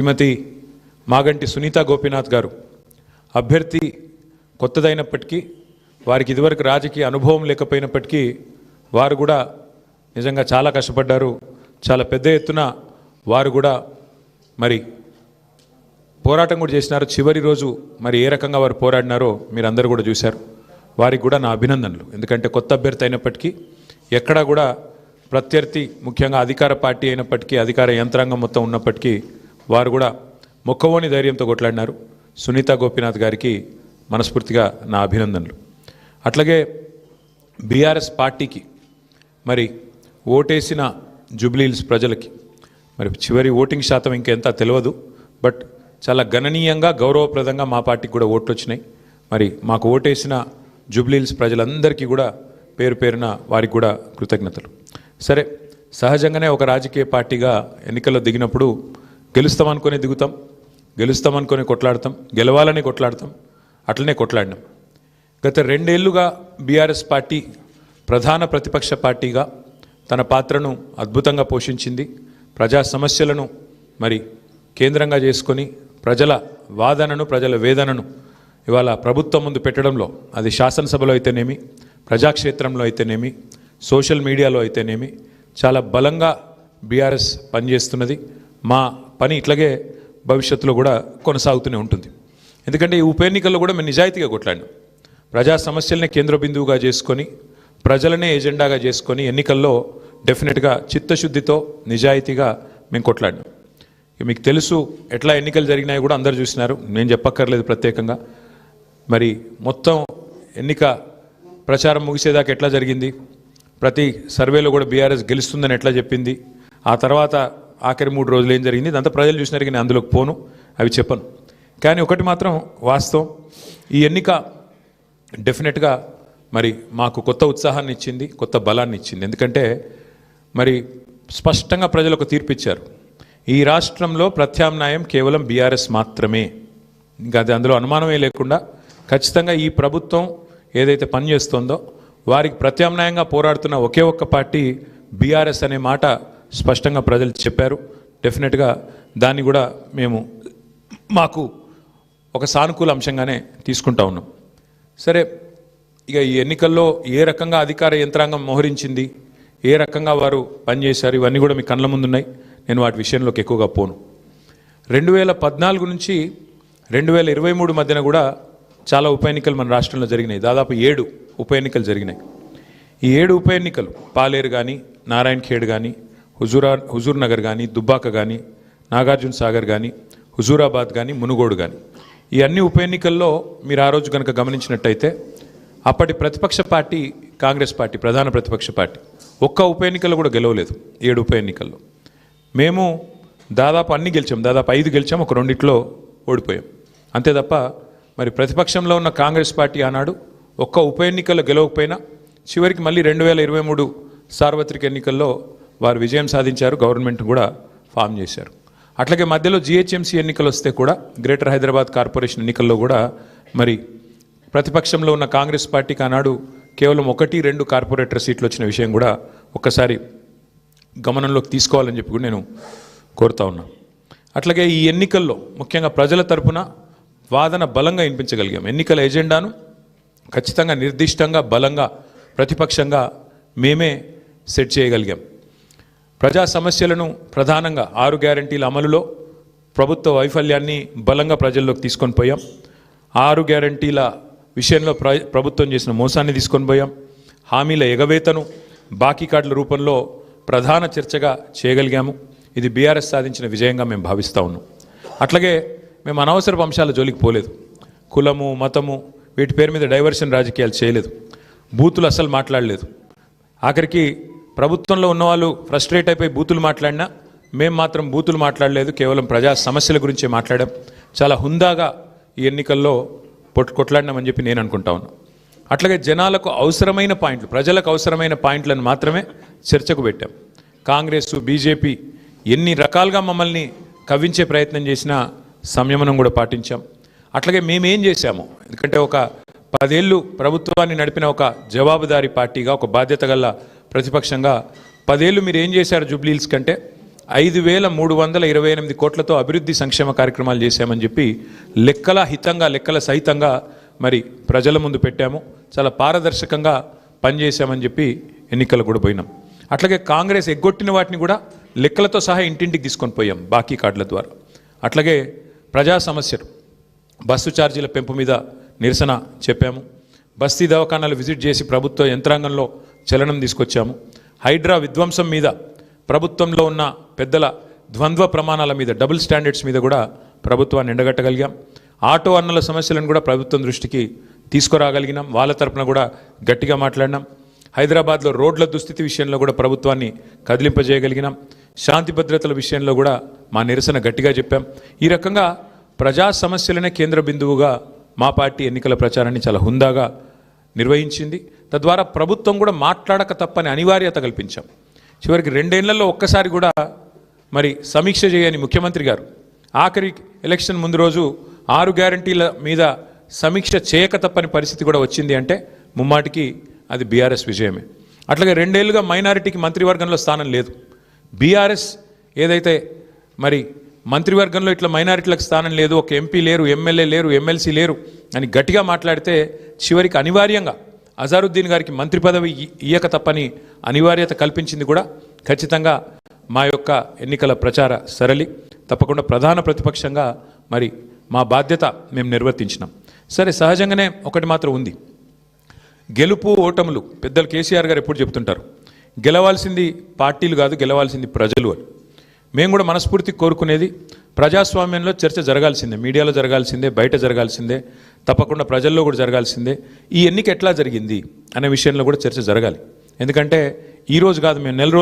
శ్రీమతి మాగంటి సునీత గోపీనాథ్ గారు అభ్యర్థి కొత్తదైనప్పటికీ వారికి ఇదివరకు రాజకీయ అనుభవం లేకపోయినప్పటికీ వారు కూడా నిజంగా చాలా కష్టపడ్డారు చాలా పెద్ద ఎత్తున వారు కూడా మరి పోరాటం కూడా చేసినారు. చివరి రోజు మరి ఏ రకంగా వారు పోరాడినారో మీరు అందరూ కూడా చూశారు. వారికి కూడా నా అభినందనలు. ఎందుకంటే కొత్త అభ్యర్థి అయినప్పటికీ ఎక్కడా కూడా ప్రత్యర్థి ముఖ్యంగా అధికార పార్టీ అయినప్పటికీ అధికార యంత్రాంగం మొత్తం ఉన్నప్పటికీ వారు కూడా మొక్కవోని ధైర్యంతో కొట్లాడినారు. సునీత గోపీనాథ్ గారికి మనస్ఫూర్తిగా నా అభినందనలు. అట్లాగే బీఆర్ఎస్ పార్టీకి మరి ఓటేసిన జూబ్లీహిల్స్ ప్రజలకి మరి చివరి ఓటింగ్ శాతం ఇంకెంత తెలియదు బట్ చాలా గణనీయంగా గౌరవప్రదంగా మా పార్టీకి కూడా ఓట్లు వచ్చినాయి. మరి మాకు ఓటేసిన జూబ్లీహిల్స్ ప్రజలందరికీ కూడా పేరు పేరున వారికి కూడా కృతజ్ఞతలు. సరే సహజంగానే ఒక రాజకీయ పార్టీగా ఎన్నికల్లో దిగినప్పుడు గెలుస్తామనుకొని దిగుతాం గెలుస్తామనుకొని కొట్లాడతాం గెలవాలని కొట్లాడతాం అట్లనే కొట్లాడినాం. గత రెండేళ్ళుగా బీఆర్ఎస్ పార్టీ ప్రధాన ప్రతిపక్ష పార్టీగా తన పాత్రను అద్భుతంగా పోషించింది. ప్రజా సమస్యలను మరి కేంద్రంగా చేసుకొని ప్రజల వాదనను ప్రజల వేదనను ఇవాళ ప్రభుత్వం ముందు పెట్టడంలో అది శాసనసభలో అయితేనేమి ప్రజాక్షేత్రంలో అయితేనేమి సోషల్ మీడియాలో అయితేనేమి చాలా బలంగా బీఆర్ఎస్ పనిచేస్తున్నది. మా పని ఇట్లాగే భవిష్యత్తులో కూడా కొనసాగుతూనే ఉంటుంది. ఎందుకంటే ఈ ఉప ఎన్నికల్లో కూడా మేము నిజాయితీగా కొట్లాడినాం. ప్రజా సమస్యలనే కేంద్ర బిందువుగా చేసుకొని ప్రజలనే ఎజెండాగా చేసుకొని ఎన్నికల్లో డెఫినెట్గా చిత్తశుద్ధితో నిజాయితీగా మేము కొట్లాడినాం. ఇక మీకు తెలుసు ఎట్లా ఎన్నికలు జరిగినాయి కూడా అందరు చూసినారు. నేను చెప్పక్కర్లేదు ప్రత్యేకంగా. మరి మొత్తం ఎన్నిక ప్రచారం ముగిసేదాకా ఎట్లా జరిగింది? ప్రతి సర్వేలో కూడా బీఆర్ఎస్ గెలుస్తుందని ఎట్లా చెప్పింది? ఆ తర్వాత ఆఖరి మూడు రోజులు ఏం జరిగింది? ఇదంతా ప్రజలు చూసినారు కానీ అందులోకి పోను అవి చెప్పను. కానీ ఒకటి మాత్రం వాస్తవం ఈ ఎన్నిక డెఫినెట్గా మరి మాకు కొత్త ఉత్సాహాన్ని ఇచ్చింది కొత్త బలాన్ని ఇచ్చింది. ఎందుకంటే మరి స్పష్టంగా ప్రజలకు తీర్పు ఇచ్చారు. ఈ రాష్ట్రంలో ప్రత్యామ్నాయం కేవలం బీఆర్ఎస్ మాత్రమే. ఇంకా అది అందులో అనుమానమే లేకుండా ఖచ్చితంగా ఈ ప్రభుత్వం ఏదైతే పనిచేస్తుందో వారికి ప్రత్యామ్నాయంగా పోరాడుతున్న ఒకే ఒక్క పార్టీ బీఆర్ఎస్ అనే మాట స్పష్టంగా ప్రజలు చెప్పారు. డెఫినెట్గా దాన్ని కూడా మేము మాకు ఒక సానుకూల అంశంగానే తీసుకుంటా ఉన్నాం. సరే ఇక ఈ ఎన్నికల్లో ఏ రకంగా అధికార యంత్రాంగం మోహరించింది ఏ రకంగా వారు పనిచేశారు ఇవన్నీ కూడా మీ కళ్ళ ముందున్నాయి. నేను వాటి విషయంలోకి ఎక్కువగా పోను. రెండు వేల పద్నాలుగు నుంచి రెండు వేల ఇరవై మూడు మధ్యన కూడా చాలా ఉప ఎన్నికలు మన రాష్ట్రంలో జరిగినాయి. దాదాపు ఏడు ఉప ఎన్నికలు జరిగినాయి. ఈ ఏడు ఉప ఎన్నికలు పాలేరు కానీ నారాయణ ఖేడ్ కానీ హుజూరా హుజూర్ నగర్ కానీ దుబ్బాక కానీ నాగార్జున సాగర్ కానీ హుజూరాబాద్ కానీ మునుగోడు కానీ ఈ అన్ని ఉప ఎన్నికల్లో మీరు ఆ రోజు కనుక గమనించినట్టయితే అప్పటి ప్రతిపక్ష పార్టీ కాంగ్రెస్ పార్టీ ప్రధాన ప్రతిపక్ష పార్టీ ఒక్క ఉప ఎన్నికల్లో కూడా గెలవలేదు ఏడు ఉప ఎన్నికల్లో. మేము దాదాపు అన్ని గెలిచాం దాదాపు ఐదు గెలిచాం ఒక రెండిట్లో ఓడిపోయాం. అంతే తప్ప మరి ప్రతిపక్షంలో ఉన్న కాంగ్రెస్ పార్టీ ఆనాడు ఒక్క ఉప ఎన్నికల్లో గెలవకపోయినా చివరికి మళ్ళీ రెండు వేల ఇరవై మూడు సార్వత్రిక ఎన్నికల్లో వారు విజయం సాధించారు గవర్నమెంట్ కూడా ఫామ్ చేశారు. అట్లాగే మధ్యలో జిహెచ్ఎంసీ ఎన్నికలు వస్తే కూడా గ్రేటర్ హైదరాబాద్ కార్పొరేషన్ ఎన్నికల్లో కూడా మరి ప్రతిపక్షంలో ఉన్న కాంగ్రెస్ పార్టీకి ఆనాడు కేవలం ఒకటి రెండు కార్పొరేటర్ సీట్లు వచ్చిన విషయం కూడా ఒక్కసారి గమనంలోకి తీసుకోవాలని చెప్పి కూడా నేను కోరుతా ఉన్నా. అట్లాగే ఈ ఎన్నికల్లో ముఖ్యంగా ప్రజల తరపున వాదన బలంగా వినిపించగలిగాం. ఎన్నికల ఎజెండాను ఖచ్చితంగా నిర్దిష్టంగా బలంగా ప్రతిపక్షంగా మేమే సెట్ చేయగలిగాం. ప్రజా సమస్యలను ప్రధానంగా ఆరు గ్యారంటీల అమలులో ప్రభుత్వ వైఫల్యాన్ని బలంగా ప్రజల్లోకి తీసుకొని పోయాం. ఆరు గ్యారంటీల విషయంలో ప్ర ప్రభుత్వం చేసిన మోసాన్ని తీసుకొని పోయాం. హామీల ఎగవేతను బాకీ కార్డుల రూపంలో ప్రధాన చర్చగా చేయగలిగాము. ఇది బీఆర్ఎస్ సాధించిన విజయంగా మేము భావిస్తూ ఉన్నాం. అట్లాగే మేము అనవసరపు అంశాల జోలికి పోలేదు. కులము మతము వీటి పేరు మీద డైవర్షన్ రాజకీయాలు చేయలేదు. బూతులు అసలు మాట్లాడలేదు. ఆఖరికి ప్రభుత్వంలో ఉన్నవాళ్ళు ఫ్రస్ట్రేట్ అయిపోయి బూతులు మాట్లాడినా మేము మాత్రం బూతులు మాట్లాడలేదు కేవలం ప్రజా సమస్యల గురించే మాట్లాడాం. చాలా హుందాగా ఈ ఎన్నికల్లో పొట్టు కొట్లాడినామని చెప్పి నేను అనుకుంటా ఉన్నా. అట్లాగే జనాలకు అవసరమైన పాయింట్లు ప్రజలకు అవసరమైన పాయింట్లను మాత్రమే చర్చకు పెట్టాం. కాంగ్రెస్ బీజేపీ ఎన్ని రకాలుగా మమ్మల్ని కవ్వించే ప్రయత్నం చేసినా సంయమనం కూడా పాటించాం. అట్లాగే మేమేం చేశాము? ఎందుకంటే ఒక పదేళ్ళు ప్రభుత్వాన్ని నడిపిన ఒక జవాబుదారీ పార్టీగా ఒక బాధ్యత గల ప్రతిపక్షంగా పదేళ్ళు మీరు ఏం చేశారు జూబ్లీల్స్ కంటే? ఐదు వేల మూడు వందల ఇరవై ఎనిమిది కోట్లతో అభివృద్ధి సంక్షేమ కార్యక్రమాలు చేశామని చెప్పి లెక్కల హితంగా లెక్కల సహితంగా మరి ప్రజల ముందు పెట్టాము. చాలా పారదర్శకంగా పనిచేశామని చెప్పి ఎన్నికలు కూడా పోయినాం. అట్లాగే కాంగ్రెస్ ఎగ్గొట్టిన వాటిని కూడా లెక్కలతో సహా ఇంటింటికి తీసుకొని పోయాం బాకీ కార్డుల ద్వారా. అట్లాగే ప్రజా సమస్యలు. బస్సు ఛార్జీల పెంపు మీద నిరసన చెప్పాము. బస్తీ దవాఖానాలు విజిట్ చేసి ప్రభుత్వ యంత్రాంగంలో చలనం తీసుకొచ్చాము. హైడ్రా విధ్వంసం మీద ప్రభుత్వంలో ఉన్న పెద్దల ద్వంద్వ ప్రమాణాల మీద డబుల్ స్టాండర్డ్స్ మీద కూడా ప్రభుత్వాన్ని ఎండగట్టగలిగాం. ఆటో అన్నల సమస్యలను కూడా ప్రభుత్వం దృష్టికి తీసుకురాగలిగినాం. వాళ్ళ తరపున కూడా గట్టిగా మాట్లాడినాం. హైదరాబాద్లో రోడ్ల దుస్థితి విషయంలో కూడా ప్రభుత్వాన్ని కదిలింపజేయగలిగినాం. శాంతి భద్రతల విషయంలో కూడా మా నిరసన గట్టిగా చెప్పాం. ఈ రకంగా ప్రజా సమస్యలనే కేంద్ర బిందువుగా మా పార్టీ ఎన్నికల ప్రచారాన్ని చాలా హుందాగా నిర్వహించింది. తద్వారా ప్రభుత్వం కూడా మాట్లాడక తప్పని అనివార్యత కల్పించాం. చివరికి రెండేళ్ళలో ఒక్కసారి కూడా మరి సమీక్ష చేయని ముఖ్యమంత్రి గారు ఆఖరి ఎలక్షన్ ముందు రోజు ఆరు గ్యారంటీల మీద సమీక్ష చేయక తప్పని పరిస్థితి కూడా వచ్చింది అంటే ముమ్మాటికి అది బీఆర్ఎస్ విజయమే. అట్లాగే రెండేళ్ళుగా మైనారిటీకి మంత్రివర్గంలో స్థానం లేదు. బీఆర్ఎస్ ఏదైతే మరి మంత్రివర్గంలో ఇట్లా మైనారిటీలకు స్థానం లేదు ఒక ఎంపీ లేరు ఎమ్మెల్యే లేరు ఎమ్మెల్సీ లేరు అని గట్టిగా మాట్లాడితే చివరికి అనివార్యంగా అజారుద్దీన్ గారికి మంత్రి పదవి ఇయ్యక తప్పని అనివార్యత కల్పించింది కూడా ఖచ్చితంగా మా యొక్క ఎన్నికల ప్రచార సరళి. తప్పకుండా ప్రధాన ప్రతిపక్షంగా మరి మా బాధ్యత మేము నిర్వర్తించినాం. సరే సహజంగానే ఒకటి మాత్రం ఉంది. గెలుపు ఓటములు పెద్దలు కేసీఆర్ గారు ఎప్పుడు చెప్తుంటారు? గెలవాల్సింది పార్టీలు కాదు గెలవాల్సింది ప్రజలు అని. మేము కూడా మనస్ఫూర్తి కోరుకునేది ప్రజాస్వామ్యంలో చర్చ జరగాల్సిందే మీడియాలో జరగాల్సిందే బయట జరగాల్సిందే తప్పకుండా ప్రజల్లో కూడా జరగాల్సిందే. ఈ ఎన్నిక ఎట్లా జరిగింది అనే విషయంలో కూడా చర్చ జరగాలి. ఎందుకంటే ఈ రోజు కాదు మేము నెల రోజులు